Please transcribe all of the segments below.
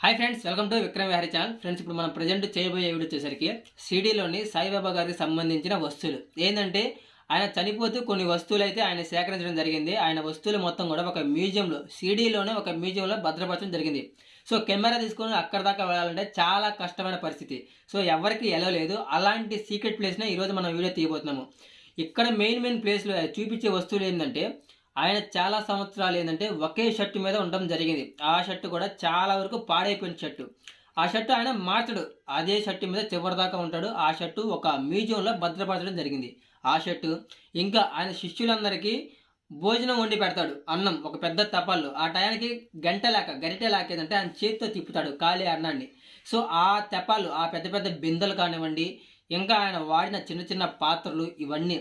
Hi friends welcome to Vikram Vihari channel friends ఇప్పుడు మనం present చేయబోయే వీడియో వచ్చేసరికి సిడీలోని సాయిబాబా గారికి సంబంధించిన వస్తువులు. ఏంటంటే ఆయన చనిపోతూ కొన్ని వస్తువులు అయితే ఆయన సేకరించడం జరిగింది. ఆయన వస్తువులు మొత్తం కూడా ఒక మ్యూజియంలో సిడీలోనే ఒక మ్యూజియంలో భద్రపరచడం జరిగింది. సో కెమెరా తీసుకొని అక్కడ దాకా వెళ్ళాలంటే చాలా కష్టమైన పరిస్థితి. సో ఎవరికి ఎలా లేదు. అలాంటి సీక్రెట్ ప్లేస్నే ఈరోజు మనం వీడియో తీయబోతున్నాము. ఇక్కడ మెయిన్ మెయిన్ ప్లేస్లో చూపించే వస్తువులు ఏంటంటే ఆయన చాలా సంవత్సరాలు ఏంటంటే ఒకే షర్టు మీద ఉండడం జరిగింది. ఆ షర్టు కూడా చాలా వరకు పాడైపోయిన షర్టు. ఆ షర్టు ఆయన మార్చడు. అదే షర్టు మీద చివరిదాకా ఉంటాడు. ఆ షర్టు ఒక మ్యూజియంలో భద్రపరచడం జరిగింది. ఆ షర్టు ఇంకా ఆయన శిష్యులందరికీ భోజనం వండి పెడతాడు. అన్నం ఒక పెద్ద తపాల్లో ఆ టయానికి గంట లేక గరిటె లేకేదంటే ఆయన చేతితో తిప్పుతాడు ఖాళీ అన్నాన్ని. సో ఆ తెపాలు ఆ పెద్ద పెద్ద బిందెలు కానివ్వండి ఇంకా ఆయన వాడిన చిన్న చిన్న పాత్రలు ఇవన్నీ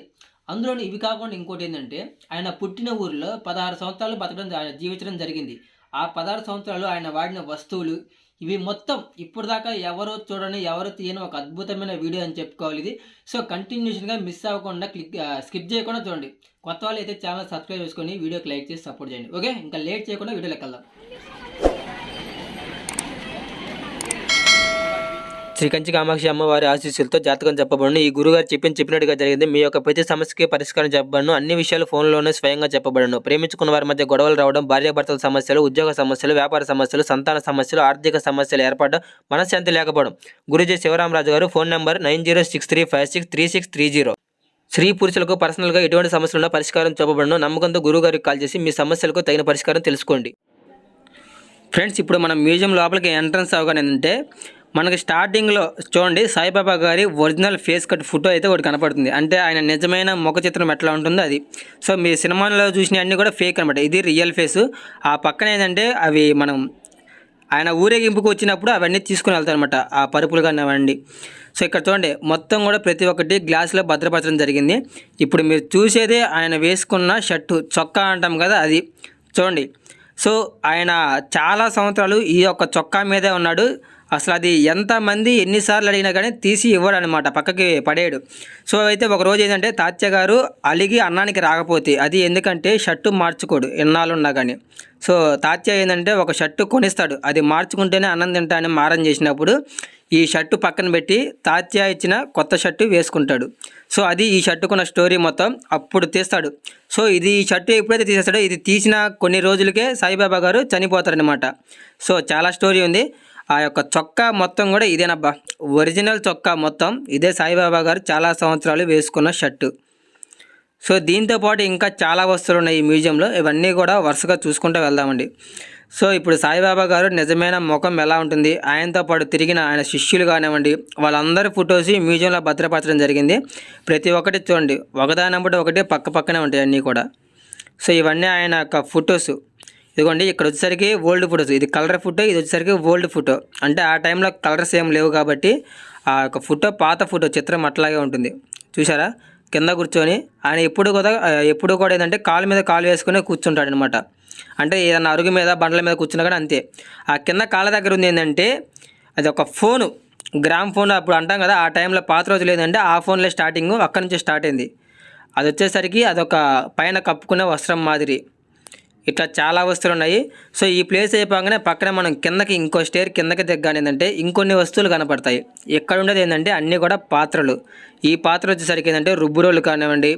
అందులోని ఇవి కాకుండా ఇంకోటి ఏంటంటే ఆయన పుట్టిన ఊరిలో పదహారు సంవత్సరాలు బతకడం ఆయన జీవించడం జరిగింది. ఆ పదహారు సంవత్సరాలు ఆయన వాడిన వస్తువులు ఇవి మొత్తం ఇప్పుడు దాకా ఎవరో చూడని ఎవరు తీయని ఒక అద్భుతమైన వీడియో అని చెప్పుకోవాలి ఇది. సో కంటిన్యూషన్గా మిస్ అవ్వకుండా క్లిక్ స్కిప్ చేయకుండా చూడండి. కొత్త వాళ్ళు అయితే ఛానల్ సబ్స్క్రైబ్ చేసుకొని వీడియోకి లైక్ చేసి సపోర్ట్ చేయండి. ఓకే? ఇంకా లేట్ చేయకుండా వీడియోలోకి వెళ్దాం. శ్రీ కంచి కామాక్షి అమ్మవారి ఆశీస్సులతో జాతకం చెప్పబడును. ఈ గురుగారు చెప్పిన చెప్పినట్టుగా జరిగింది. మీ యొక్క ప్రతి సమస్యకి పరిష్కారం చెప్పబడును. అన్ని విషయాలు ఫోన్లోనే స్వయంగా చెప్పబడును. ప్రేమించుకున్న వారి మధ్య గొడవలు రావడం భార్యాభర్తల సమస్యలు ఉద్యోగ సమస్యలు వ్యాపార సమస్యలు సంతాన సమస్యలు ఆర్థిక సమస్యలు ఏర్పడడం మనశ్శాంతి లేకపోవడం. గురుజీ శివరామరాజు గారు phone number nine zero six three five six three six three zero. స్త్రీ పురుషులకు పర్సనల్గా ఎటువంటి సమస్యలున్నా పరిష్కారం చూపబడను నమ్మకంతో గురువుగారికి కాల్ చేసి మీ సమస్యలకు తగిన పరిష్కారం తెలుసుకోండి. ఫ్రెండ్స్ ఇప్పుడు మనం మ్యూజియం లోపలికి ఎంట్రన్స్ అవగానే ఏంటంటే మనకి స్టార్టింగ్లో చూడండి సాయిబాబా గారి ఒరిజినల్ ఫేస్ కట్ ఫోటో అయితే ఒకటి కనపడుతుంది. అంటే ఆయన నిజమైన ముఖ చిత్రం ఎట్లా ఉంటుందో అది. సో మీ సినిమాలో చూసిన అన్నీ కూడా ఫేక్ అనమాట ఇది రియల్ ఫేస్ ఆ పక్కన ఏంటంటే అవి మనం ఆయన ఊరేగింపుకు వచ్చినప్పుడు అవన్నీ తీసుకుని వెళ్తారనమాట ఆ పరుపులు కానీ అవన్నీ. సో ఇక్కడ చూడండి మొత్తం కూడా ప్రతి ఒక్కటి గ్లాసులో భద్రపరచడం జరిగింది. ఇప్పుడు మీరు చూసేదే ఆయన వేసుకున్న షర్టు చొక్కా అంటాం కదా అది. చూడండి. సో ఆయన చాలా సంవత్సరాలు ఈ యొక్క చొక్కా మీదే ఉన్నాడు. అసలు అది ఎంతమంది ఎన్నిసార్లు అడిగినా కానీ తీసి ఇవ్వడు అనమాట పక్కకి పడేయడు. సో అయితే ఒక రోజు ఏంటంటే తాత్య గారు అలిగి అన్నానికి రాకపోతే అది ఎందుకంటే షర్టు మార్చుకోడు ఎన్నాళ్ళున్నా కానీ సో తాత్య ఏంటంటే ఒక షర్టు కొనిస్తాడు అది మార్చుకుంటేనే అన్నం తింటా అని మారం చేసినప్పుడు ఈ షర్టు పక్కన పెట్టి తాత్య ఇచ్చిన కొత్త షర్టు వేసుకుంటాడు. సో అది ఈ షర్టుకున్న స్టోరీ మొత్తం అప్పుడు తీస్తాడు. సో ఇది ఈ షర్టు ఎప్పుడైతే తీసేస్తాడో ఇది తీసిన కొన్ని రోజులకే సాయిబాబా గారు చనిపోతారనమాట సో చాలా స్టోరీ ఉంది. ఆ యొక్క చొక్కా మొత్తం కూడా ఇదేనబ్బా. ఒరిజినల్ చొక్కా మొత్తం. ఇదే సాయిబాబా గారు చాలా సంవత్సరాలు వేసుకున్న షర్టు. సో దీంతో పాటు ఇంకా చాలా వస్తువులు ఉన్నాయి ఈ మ్యూజియంలో. ఇవన్నీ కూడా వరుసగా చూసుకుంటూ వెళ్దామండి. సో ఇప్పుడు సాయిబాబా గారు నిజమైన ముఖం ఎలా ఉంటుంది? ఆయనతో పాటు తిరిగిన ఆయన శిష్యులు కానివ్వండి వాళ్ళందరి ఫొటోస్ ఈ మ్యూజియంలో భద్రపరచడం జరిగింది. ప్రతి ఒక్కటి చూడండి. ఒకదానప్పుడు ఒకటి పక్క పక్కనే ఉంటాయి అన్నీ కూడా. సో ఇవన్నీ ఆయన యొక్క ఫొటోస్. ఇదిగోండి ఇక్కడ వచ్చేసరికి ఓల్డ్ ఫోటోస్ ఇది కలర్ ఫోటో ఇది వచ్చేసరికి ఓల్డ్ ఫోటో అంటే ఆ టైంలో కలర్స్ ఏం లేవు కాబట్టి ఆ యొక్క ఫోటో పాత ఫోటో చిత్రం అట్లాగే ఉంటుంది. చూసారా కింద కూర్చొని ఆయన ఎప్పుడు కూడా ఎప్పుడు కూడా ఏంటంటే కాలు మీద కాలు వేసుకునే కూర్చుంటాడు అనమాట అంటే ఏదైనా అరుగు మీద బండ్ల మీద కూర్చున్నా కూడా అంతే. ఆ కింద కాళ్ళ దగ్గర ఉంది ఏంటంటే అది ఒక ఫోను గ్రామ్ ఫోన్ అప్పుడు అంటాం కదా ఆ టైంలో పాత రోజులు ఏంటంటే ఆ ఫోన్లో స్టార్టింగ్ అక్కడి నుంచి స్టార్ట్ అయింది. అది వచ్చేసరికి అదొక పైన కప్పుకునే వస్త్రం మాదిరి. ఇట్లా చాలా వస్తువులు ఉన్నాయి సో ఈ ప్లేస్ అయిపోగానే పక్కన మనం కిందకి ఇంకో స్టేర్ కిందకి దిగ్గానే ఏంటంటే ఇంకొన్ని వస్తువులు కనపడతాయి. ఎక్కడ ఉండేది ఏంటంటే అన్నీ కూడా పాత్రలు. ఈ పాత్ర వచ్చేసరికి ఏంటంటే రుబ్బురోలు కానివ్వండి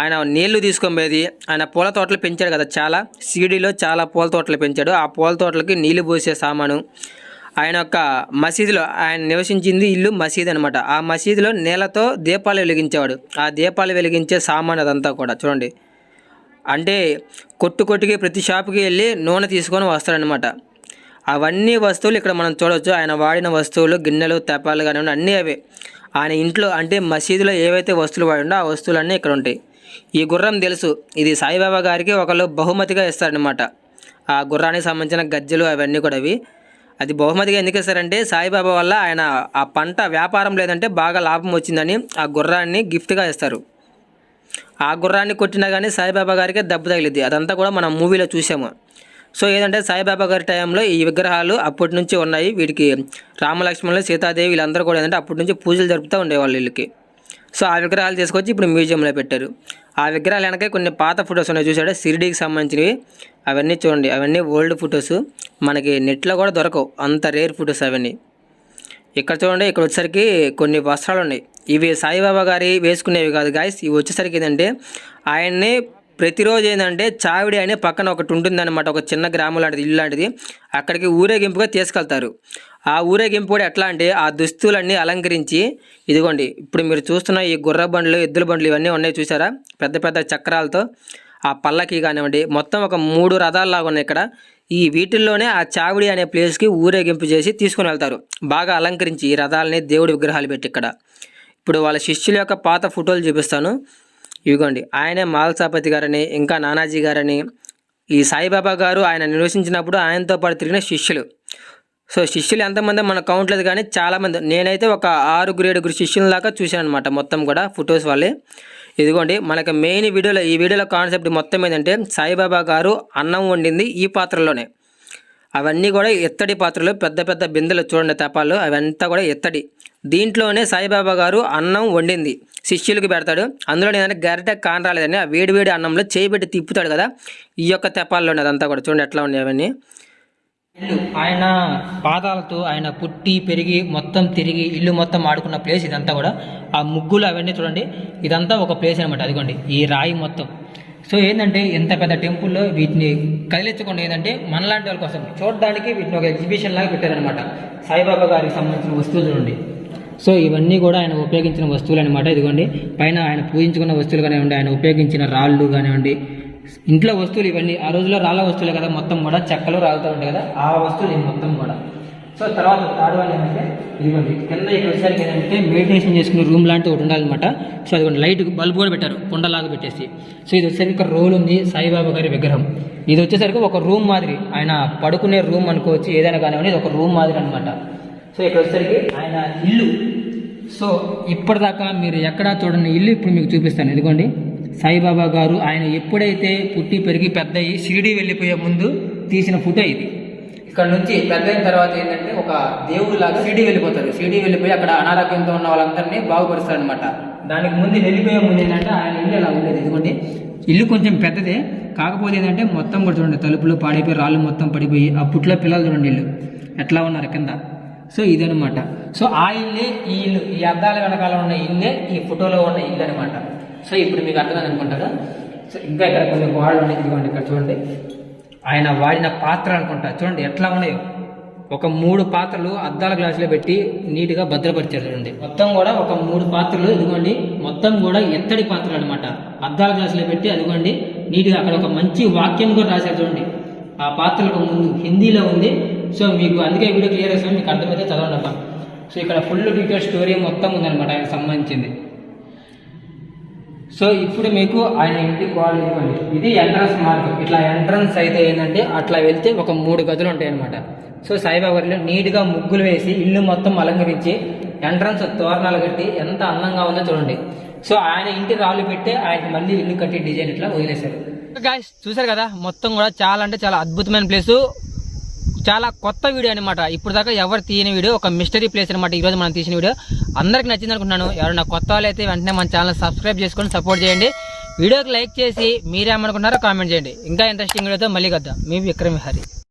ఆయన నీళ్ళు తీసుకొని పోయేది. ఆయన పూల తోటలు పెంచాడు కదా చాలా. సీడీలో చాలా పూల తోటలు పెంచాడు. ఆ పూల తోటలకి నీళ్ళు పోసే సామాను. ఆయన యొక్క మసీదులో ఆయన నివసించింది ఇల్లు మసీద్ అనమాట ఆ మసీదులో నీళ్ళతో దీపాలు వెలిగించేవాడు. ఆ దీపాలు వెలిగించే సామాన్ అదంతా కూడా. చూడండి. అంటే కొట్టు కొట్టుకి ప్రతి షాప్కి వెళ్ళి నూనె తీసుకొని వస్తాడనమాట అవన్నీ వస్తువులు ఇక్కడ మనం చూడవచ్చు ఆయన వాడిన వస్తువులు గిన్నెలు తెపాలు కానివ్వండి అన్నీ అవే. ఆయన ఇంట్లో అంటే మసీదులో ఏవైతే వస్తువులు వాడిండో ఆ వస్తువులన్నీ ఇక్కడ ఉంటాయి. ఈ గుర్రం తెలుసు. ఇది సాయిబాబా గారికి ఒకళ్ళు బహుమతిగా ఇస్తారనమాట ఆ గుర్రానికి సంబంధించిన గజ్జలు అవన్నీ కూడా అవి. అది బహుమతిగా ఎందుకు ఇస్తారంటే సాయిబాబా వల్ల ఆయన ఆ పంట వ్యాపారం లేదంటే బాగా లాభం వచ్చిందని ఆ గుర్రాన్ని గిఫ్ట్గా ఇస్తారు. ఆ గుర్రాన్ని కొట్టినా కానీ సాయిబాబా గారికి దెబ్బ తగిలింది అదంతా కూడా మనం మూవీలో చూసాము. సో ఏంటంటే సాయిబాబా గారి టైంలో ఈ విగ్రహాలు అప్పటి నుంచి ఉన్నాయి. వీటికి రామలక్ష్మణులు సీతాదేవి వీళ్ళందరూ కూడా ఏంటంటే అప్పటి నుంచి పూజలు జరుపుతూ ఉండేవాళ్ళు వీళ్ళకి. సో ఆ విగ్రహాలు తీసుకొచ్చి ఇప్పుడు మ్యూజియంలో పెట్టారు. ఆ విగ్రహాలు వెనక కొన్ని పాత ఫొటోస్ ఉన్నాయి చూసాడు సిరిడీకి సంబంధించినవి. అవన్నీ చూడండి. అవన్నీ ఓల్డ్ ఫొటోస్. మనకి నెట్లో కూడా దొరకవు. అంత రేర్ ఫొటోస్ అవన్నీ. ఇక్కడ చూడండి ఇక్కడ వచ్చేసరికి కొన్ని వస్త్రాలు ఉన్నాయి. ఇవి సాయిబాబా గారి వేసుకునేవి కాదు గాయస్ ఇవి వచ్చేసరికి ఏంటంటే ఆయన్ని ప్రతిరోజు ఏంటంటే చావిడి అనే పక్కన ఒకటి ఉంటుందన్నమాట ఒక చిన్న గ్రామం లాంటిది ఇల్లు లాంటిది. అక్కడికి ఊరేగింపుగా తీసుకెళ్తారు. ఆ ఊరేగింపు కూడా ఎట్లా అంటే ఆ దుస్తులన్నీ అలంకరించి ఇదిగోండి ఇప్పుడు మీరు చూస్తున్న ఈ గుర్ర బండ్లు ఎద్దుల బండ్లు ఇవన్నీ ఉన్నాయి చూసారా? పెద్ద పెద్ద చక్రాలతో ఆ పల్లకి కానివ్వండి మొత్తం ఒక మూడు రథాల్లాగా ఉన్నాయి ఇక్కడ. ఈ వీటిల్లోనే ఆ చావిడి అనే ప్లేస్కి ఊరేగింపు చేసి తీసుకుని వెళ్తారు. బాగా అలంకరించి ఈ రథాలని దేవుడి విగ్రహాలు పెట్టి ఇక్కడ. ఇప్పుడు వాళ్ళ శిష్యుల యొక్క పాత ఫోటోలు చూపిస్తాను. ఇవిగోండి ఆయనే మాల్సాపతి గారని ఇంకా నానాజీ గారని ఈ సాయిబాబా గారు ఆయన నివసించినప్పుడు ఆయనతో పాటు తిరిగిన శిష్యులు. సో శిష్యులు ఎంతమంది మనకు కౌంట్ లేదు కానీ చాలామంది నేనైతే ఒక ఆరుగురు ఏడుగురు శిష్యుల దాకా చూశాను అనమాట మొత్తం కూడా ఫొటోస్ వాళ్ళే. ఇదిగోండి మనకి మెయిన్ వీడియోలో ఈ వీడియోలో కాన్సెప్ట్ మొత్తం ఏంటంటే సాయిబాబా గారు అన్నం వండింది ఈ పాత్రలోనే. అవన్నీ కూడా ఎత్తడి పాత్రలు పెద్ద పెద్ద బిందెలు చూడండి తెపాలు అవంతా కూడా ఎత్తడి. దీంట్లోనే సాయిబాబా గారు అన్నం వండింది. శిష్యులకు పెడతాడు. అందులో నేను గరిట కాన్ రాలేదని ఆ వేడి వేడి అన్నంలో చేయి పెట్టి తిప్పుతాడు కదా. ఈ యొక్క తెపాల్లోనే అదంతా కూడా చూడండి ఎట్లా ఉన్నాయి అవన్నీ. ఆయన పాదాలతో ఆయన పుట్టి పెరిగి మొత్తం తిరిగి ఇల్లు మొత్తం ఆడుకున్న ప్లేస్ ఇదంతా కూడా. ఆ ముగ్గులు అవన్నీ చూడండి. ఇదంతా ఒక ప్లేస్ అనమాట అదిగోండి. ఈ రాయి మొత్తం. సో ఏంటంటే ఎంత పెద్ద టెంపుల్లో వీటిని కదిలించకుండా ఏంటంటే మనలాంటి వాళ్ళ కోసం చూడడానికి వీటిని ఒక ఎగ్జిబిషన్ లాగా పెట్టారనమాట సాయిబాబా గారికి సంబంధించిన వస్తువులు చూడండి. సో ఇవన్నీ కూడా ఆయన ఉపయోగించిన వస్తువులు అనమాట ఇదిగోండి పైన ఆయన పూజించుకున్న వస్తువులు కానివ్వండి ఆయన ఉపయోగించిన రాళ్ళు కానివ్వండి ఇంట్లో వస్తువులు ఇవన్నీ ఆ రోజుల్లో రాళ్ళ వస్తువులే కదా మొత్తం కూడా చెక్కలు రాలుతూ ఉంటాయి కదా ఆ వస్తువులు మొత్తం కూడా. సో తర్వాత థర్డ్ వన్ ఏంటంటే ఇదిగోండి కింద ఇక్కడ వచ్చేసరికి ఏంటంటే మెడిటేషన్ చేసుకునే రూమ్ లాంటిది ఒకటి ఉండాలన్నమాట. సో అదిగోండి లైట్ బల్బ్ కూడా పెట్టారు కుండలాగా పెట్టేసి. సో ఇది వచ్చేసరికి ఇక్కడ రోల్ ఉంది సాయిబాబా గారి విగ్రహం. ఇది వచ్చేసరికి ఒక రూమ్ మాదిరి ఆయన పడుకునే రూమ్ అనుకోవచ్చు ఏదైనా కానివ్వండి ఇది ఒక రూమ్ మాదిరి అనమాట సో ఇక్కడ వచ్చేసరికి ఆయన ఇల్లు. సో ఇప్పటిదాకా మీరు ఎక్కడా చూడని ఇల్లు ఇప్పుడు మీకు చూపిస్తాను. ఇదిగోండి సాయిబాబా గారు ఆయన ఎప్పుడైతే పుట్టి పెరిగి పెద్ద అయ్యి షిరిడి వెళ్ళిపోయే ముందు తీసిన ఫోటో ఇది. ఇక్కడ నుంచి పెద్ద అయిన తర్వాత ఏంటంటే ఒక దేవుడు లాగా వెళ్ళిపోతారు సిడీ వెళ్ళిపోయి అక్కడ అనారోగ్యంతో ఉన్న వాళ్ళందరినీ బాగుపరుస్తారు అనమాట దానికి ముందు వెళ్ళిపోయే ముందు ఏంటంటే ఆయన ఇల్లు ఎలా ఉండేది ఇదిగోండి. ఇల్లు కొంచెం పెద్దదే. కాకపోతే ఏంటంటే మొత్తం కూడా చూడండి తలుపులు పాడైపోయి రాళ్ళు మొత్తం పడిపోయి ఆ పుట్లో పిల్లలు చూడండి ఇల్లు ఎట్లా ఉన్నారు కింద. సో ఇదనమాట సో ఆ ఇల్లే ఈ ఇల్లు ఈ అద్దాల వెనకాల ఉన్న ఇల్లే ఈ ఫోటోలో ఉన్న ఇల్లు అనమాట సో ఇప్పుడు మీకు అర్థం అనుకుంటారా? సో ఇంకా ఇక్కడ కొన్ని గోడలు ఉన్నాయి ఇదిగోండి ఇక్కడ చూడండి. ఆయన వాడిన పాత్ర అనుకుంటా. చూడండి ఎట్లా ఉన్నాయో. ఒక మూడు పాత్రలు అద్దాల గ్లాసులో పెట్టి నీట్గా భద్రపరిచారు చూడండి. మొత్తం కూడా ఒక మూడు పాత్రలు ఇదిగోండి మొత్తం కూడా ఎత్తడి పాత్రలు అనమాట అద్దాల గ్లాసులో పెట్టి అదిగోండి నీట్గా అక్కడ ఒక మంచి వాక్యం కూడా రాశారు చూడండి. ఆ పాత్రలకు ముందు హిందీలో ఉంది. సో మీకు అందుకే వీడియో క్లియర్ చేస్తాను మీకు అర్థమైతే చదవండి సో ఇక్కడ ఫుల్ డీటెయిల్ స్టోరీ మొత్తం ఉందన్నమాట ఆయనకు సంబంధించింది. సో ఇప్పుడు మీకు ఆయన ఇంటి గోడ ఇవ్వండి ఇది ఎంట్రన్స్ మార్గం. ఇట్లా ఎంట్రన్స్ అయితే ఏంటంటే అట్లా వెళ్తే ఒక మూడు గదులు ఉంటాయి అనమాట సో సాయిబాబాలో నీట్గా ముగ్గులు వేసి ఇల్లు మొత్తం అలంకరించి ఎంట్రన్స్ తోరణాలు కట్టి ఎంత అందంగా ఉందో చూడండి. సో ఆయన ఇంటి రాళ్ళు పెట్టి ఆయన మళ్ళీ ఇల్లు కట్టి డిజైన్ ఇట్లా వదిలేశారు. గాయస్ చూసారు కదా? మొత్తం కూడా చాలా అంటే చాలా అద్భుతమైన ప్లేసు. చాలా కొత్త వీడియో అనమాట ఇప్పుడు దాకా ఎవరు తీయని వీడియో ఒక మిస్టరీ ప్లేస్ అనమాట ఈ రోజు మనం తీసిన వీడియో. అందరికి నచ్చింది అనుకుంటున్నాను. ఎవరైనా కొత్త వాళ్ళు అయితే వెంటనే మన ఛానల్ సబ్స్క్రైబ్ చేసుకొని సపోర్ట్ చేయండి. వీడియోకి లైక్ చేసి మీరేమనుకున్నారో కామెంట్ చేయండి. ఇంకా ఇంట్రెస్టింగ్ వీడియోతో మళ్ళీ కద్దాం మీ విక్రమ్ హరి